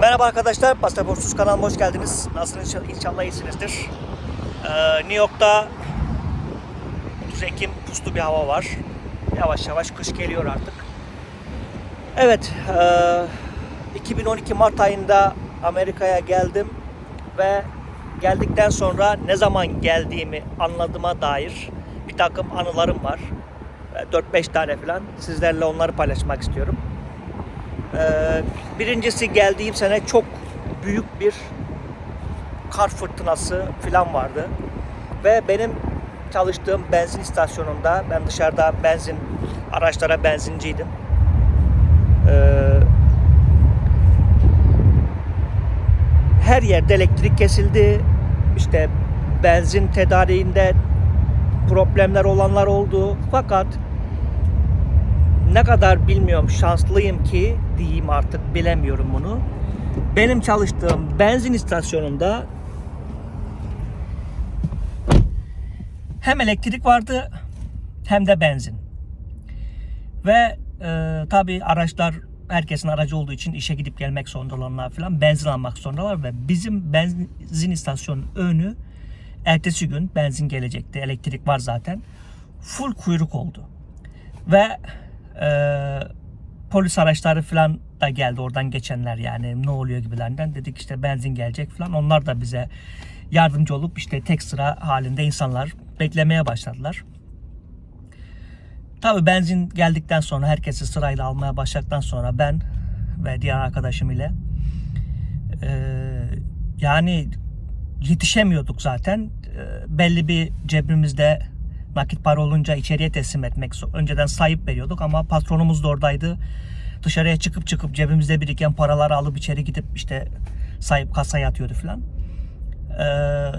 Merhaba arkadaşlar, Pasaportsuz kanalıma hoş geldiniz. Nasılsınız? İnşallah iyisinizdir. Ee, New York'ta 30 Ekim puslu bir hava var. Yavaş yavaş kış geliyor artık. Evet, e, 2012 Mart ayında Amerika'ya geldim ve geldikten sonra ne zaman geldiğimi anladığıma dair bir takım anılarım var. 4-5 tane falan. Sizlerle onları paylaşmak istiyorum. Ee, birincisi geldiğim sene çok büyük bir kar fırtınası falan vardı. Ve benim çalıştığım benzin istasyonunda ben dışarıda benzin araçlara benzinciydim. Ee, her yerde elektrik kesildi. İşte benzin tedariğinde problemler olanlar oldu. Fakat ne kadar bilmiyorum şanslıyım ki diyeyim artık bilemiyorum bunu. Benim çalıştığım benzin istasyonunda hem elektrik vardı hem de benzin. Ve e, tabi araçlar herkesin aracı olduğu için işe gidip gelmek zorundalar falan benzin almak zorundalar ve bizim benzin istasyonun önü ertesi gün benzin gelecekti. Elektrik var zaten. Full kuyruk oldu. Ve e, polis araçları falan da geldi oradan geçenler yani ne oluyor gibilerinden dedik işte benzin gelecek falan onlar da bize yardımcı olup işte tek sıra halinde insanlar beklemeye başladılar. Tabi benzin geldikten sonra herkesi sırayla almaya başladıktan sonra ben ve diğer arkadaşım ile e, yani yetişemiyorduk zaten. E, belli bir cebimizde nakit para olunca içeriye teslim etmek önceden sayıp veriyorduk ama patronumuz da oradaydı. Dışarıya çıkıp çıkıp cebimizde biriken paraları alıp içeri gidip işte sayıp kasaya atıyordu filan. Ee,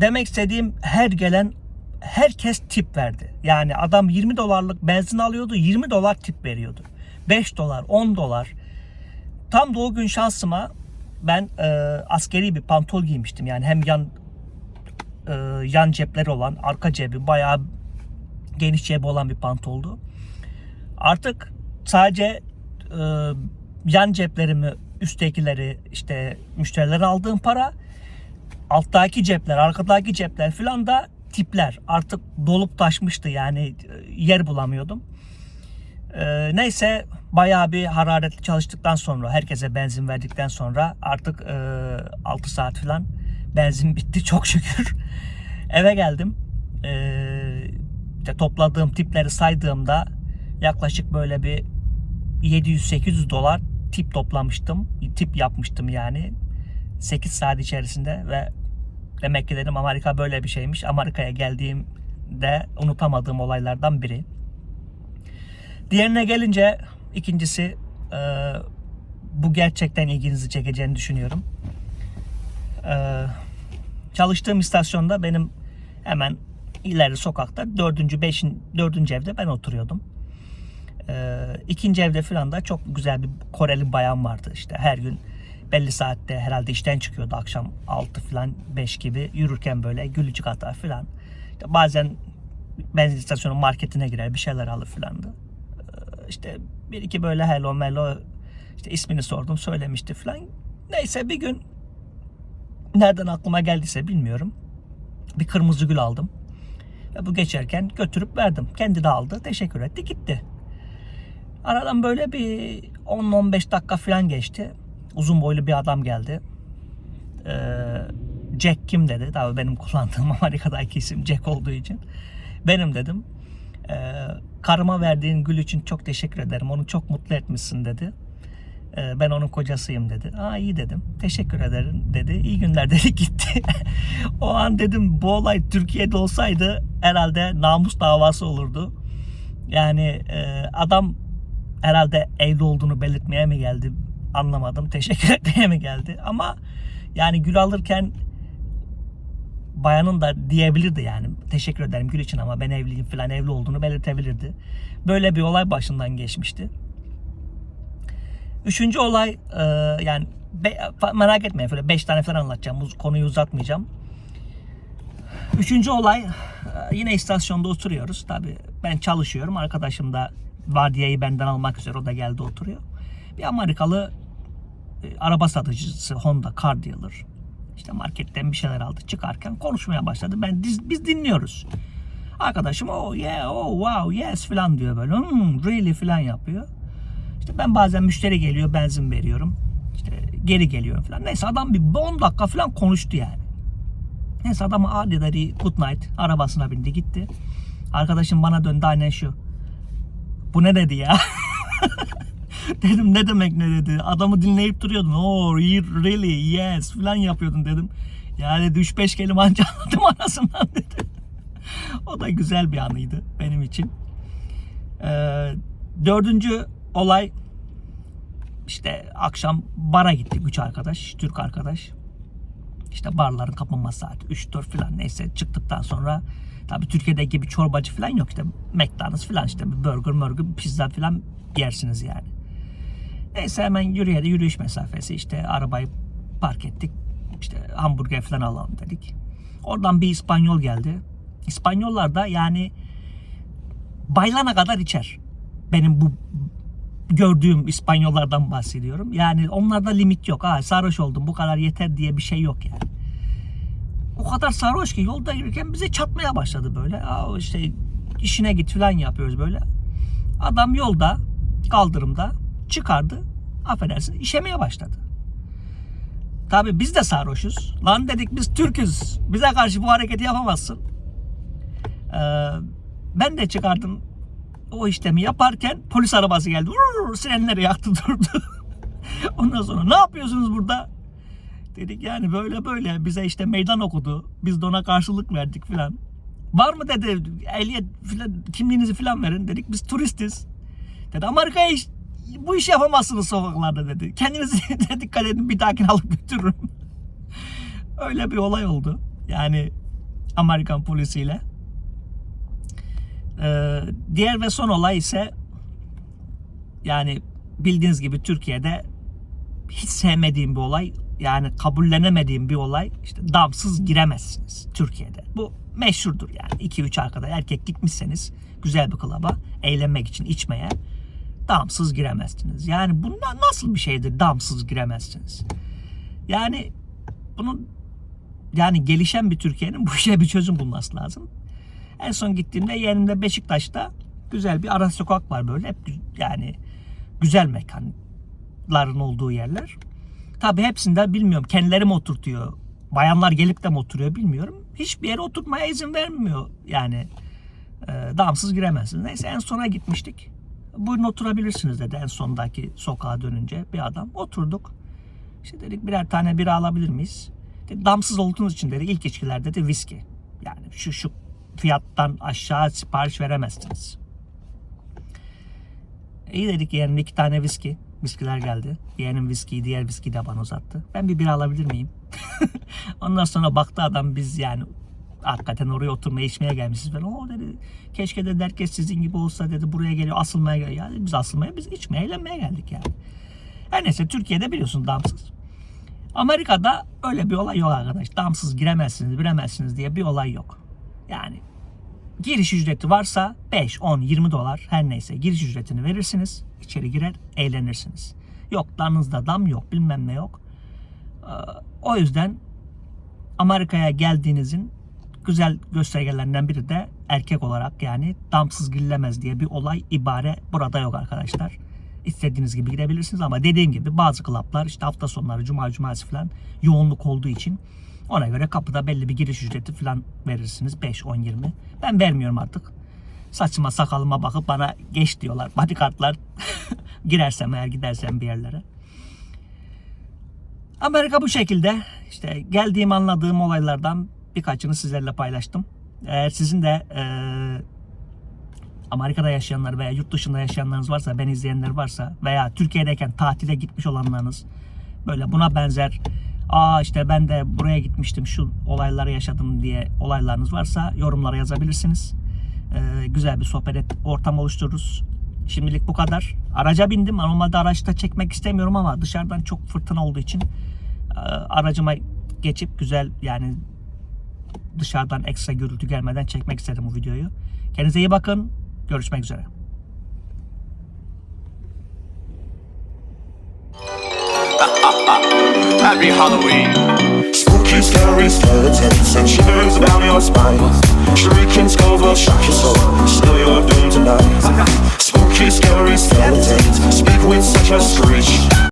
demek istediğim her gelen herkes tip verdi. Yani adam 20 dolarlık benzin alıyordu 20 dolar tip veriyordu. 5 dolar 10 dolar. Tam da o gün şansıma ben e, askeri bir pantol giymiştim. Yani hem yan e, yan cepleri olan, arka cebi bayağı geniş cebi olan bir pantoldu. Artık sadece e, yan ceplerimi, üsttekileri işte müşterilere aldığım para, alttaki cepler, arkadaki cepler filan da tipler. Artık dolup taşmıştı yani e, yer bulamıyordum. E, neyse bayağı bir hararetli çalıştıktan sonra herkese benzin verdikten sonra artık e, 6 saat falan benzin bitti çok şükür. Eve geldim. İşte topladığım tipleri saydığımda yaklaşık böyle bir 700-800 dolar tip toplamıştım. Tip yapmıştım yani. 8 saat içerisinde ve demek ki dedim Amerika böyle bir şeymiş. Amerika'ya geldiğimde unutamadığım olaylardan biri. Diğerine gelince ikincisi e, bu gerçekten ilginizi çekeceğini düşünüyorum. Ee, çalıştığım istasyonda benim hemen ileri sokakta dördüncü, beşin, dördüncü evde ben oturuyordum. Ee, ikinci evde falan da çok güzel bir Koreli bayan vardı işte her gün belli saatte herhalde işten çıkıyordu akşam 6 falan 5 gibi yürürken böyle gülücük atar falan. İşte bazen benzin istasyonu marketine girer bir şeyler alır filandı. Ee, işte bir iki böyle hello mello işte ismini sordum söylemişti falan. Neyse bir gün nereden aklıma geldiyse bilmiyorum. Bir kırmızı gül aldım. Ve bu geçerken götürüp verdim. Kendi de aldı. Teşekkür etti. Gitti. Aradan böyle bir 10-15 dakika falan geçti. Uzun boylu bir adam geldi. Ee, Jack kim dedi. Tabii benim kullandığım Amerika'daki isim Jack olduğu için. Benim dedim. Ee, karıma verdiğin gül için çok teşekkür ederim. Onu çok mutlu etmişsin dedi. Ee, ben onun kocasıyım dedi. Aa iyi dedim. Teşekkür ederim dedi. İyi günler dedi gitti. o an dedim bu olay Türkiye'de olsaydı herhalde namus davası olurdu. Yani e, adam herhalde evli olduğunu belirtmeye mi geldi anlamadım. Teşekkür etmeye mi geldi? Ama yani gül alırken bayanın da diyebilirdi yani teşekkür ederim gül için ama ben evliyim falan evli olduğunu belirtebilirdi. Böyle bir olay başından geçmişti. Üçüncü olay e, yani merak etmeyin böyle beş tane falan anlatacağım. Bu konuyu uzatmayacağım. Üçüncü olay e, yine istasyonda oturuyoruz. Tabi ben çalışıyorum. Arkadaşım da vardiyeyi benden almak üzere o da geldi oturuyor. Bir Amerikalı e, araba satıcısı Honda car dealer. İşte marketten bir şeyler aldı çıkarken konuşmaya başladı. Ben biz, biz dinliyoruz. Arkadaşım oh yeah oh wow yes falan diyor böyle. Hmm, really falan yapıyor. İşte ben bazen müşteri geliyor benzin veriyorum. İşte geri geliyorum falan. Neyse adam bir 10 dakika falan konuştu yani. Neyse adam hadi dedi good night arabasına bindi gitti. Arkadaşım bana döndü aynen şu. Bu ne dedi ya? dedim ne demek ne dedi. Adamı dinleyip duruyordun. Oh really yes falan yapıyordun dedim. Ya dedi 3-5 kelime anca anladım arasından dedi. o da güzel bir anıydı benim için. Ee, dördüncü olay işte akşam bara gittik üç arkadaş, Türk arkadaş. İşte barların kapanma saati 3-4 falan neyse çıktıktan sonra tabii Türkiye'deki gibi çorbacı falan yok işte McDonald's falan işte bir burger, burger, pizza falan yersiniz yani. Neyse hemen yürüyerek yürüyüş mesafesi işte arabayı park ettik. İşte hamburger falan alalım dedik. Oradan bir İspanyol geldi. İspanyollar da yani baylana kadar içer. Benim bu gördüğüm İspanyollardan bahsediyorum. Yani onlarda limit yok. Ha sarhoş oldum bu kadar yeter diye bir şey yok yani. O kadar sarhoş ki yolda yürürken bize çatmaya başladı böyle. Aa işte işine git falan yapıyoruz böyle. Adam yolda kaldırımda çıkardı. Affedersin işemeye başladı. Tabi biz de sarhoşuz. Lan dedik biz Türk'üz. Bize karşı bu hareketi yapamazsın. Ee, ben de çıkardım o işlemi yaparken polis arabası geldi. Vurr, sirenleri yaktı durdu. Ondan sonra ne yapıyorsunuz burada? Dedik yani böyle böyle bize işte meydan okudu. Biz de ona karşılık verdik filan. Var mı dedi ehliyet filan kimliğinizi filan verin dedik biz turistiz. Dedi Amerika'ya bu işi yapamazsınız sokaklarda dedi. Kendinize dikkat edin bir dahakine alıp götürürüm. Öyle bir olay oldu. Yani Amerikan polisiyle. Ee, diğer ve son olay ise yani bildiğiniz gibi Türkiye'de hiç sevmediğim bir olay yani kabullenemediğim bir olay işte damsız giremezsiniz Türkiye'de. Bu meşhurdur yani 2-3 arkadaş erkek gitmişseniz güzel bir klaba eğlenmek için içmeye damsız giremezsiniz. Yani bundan nasıl bir şeydir damsız giremezsiniz? Yani bunun yani gelişen bir Türkiye'nin bu işe bir çözüm bulması lazım. En son gittiğimde yeğenimde Beşiktaş'ta güzel bir ara sokak var böyle. Hep yani güzel mekanların olduğu yerler. Tabi hepsinde bilmiyorum kendileri mi oturtuyor. Bayanlar gelip de mi oturuyor bilmiyorum. Hiçbir yere oturmaya izin vermiyor yani. E, damsız giremezsiniz. Neyse en sona gitmiştik. Buyurun oturabilirsiniz dedi en sondaki sokağa dönünce bir adam. Oturduk. İşte dedik birer tane bira alabilir miyiz? Dedi, damsız olduğunuz için dedi ilk içkiler dedi viski. Yani şu şu fiyattan aşağı sipariş veremezsiniz. İyi dedik yeğenim iki tane viski. Viskiler geldi. Yeğenim viskiyi diğer viskiyi de bana uzattı. Ben bir bira alabilir miyim? Ondan sonra baktı adam biz yani hakikaten oraya oturmaya içmeye gelmişiz. Ben o dedi keşke de herkes sizin gibi olsa dedi buraya geliyor asılmaya geliyor. Yani biz asılmaya biz içmeye eğlenmeye geldik yani. Her neyse Türkiye'de biliyorsun damsız. Amerika'da öyle bir olay yok arkadaş. Damsız giremezsiniz, giremezsiniz diye bir olay yok. Yani giriş ücreti varsa 5, 10, 20 dolar her neyse giriş ücretini verirsiniz. içeri girer eğlenirsiniz. Yok danınızda dam yok bilmem ne yok. Ee, O yüzden Amerika'ya geldiğinizin güzel göstergelerinden biri de erkek olarak yani damsız girilemez diye bir olay ibare burada yok arkadaşlar. İstediğiniz gibi gidebilirsiniz ama dediğim gibi bazı klaplar işte hafta sonları cuma cumartesi falan yoğunluk olduğu için ona göre kapıda belli bir giriş ücreti falan verirsiniz 5 10 20. Ben vermiyorum artık. Saçıma sakalıma bakıp bana geç diyorlar bodyguardlar. Girersem eğer gidersem bir yerlere. Amerika bu şekilde. İşte geldiğim anladığım olaylardan birkaçını sizlerle paylaştım. Eğer sizin de eee, Amerika'da yaşayanlar veya yurt dışında yaşayanlarınız varsa, ben izleyenler varsa veya Türkiye'deyken tatile gitmiş olanlarınız böyle buna benzer aa işte ben de buraya gitmiştim şu olayları yaşadım diye olaylarınız varsa yorumlara yazabilirsiniz. Eee, güzel bir sohbet et- ortam oluştururuz. Şimdilik bu kadar. Araca bindim. Normalde araçta çekmek istemiyorum ama dışarıdan çok fırtına olduğu için e, aracıma geçip güzel yani dışarıdan ekstra gürültü gelmeden çekmek istedim bu videoyu. Kendinize iyi bakın. Görüşmek üzere. Happy Halloween. Spooky, scary skeletons and shivers down your spine. Shrieking skulls will shock your soul. Still, you're doomed tonight. Spooky, scary skeletons speak with such a scream.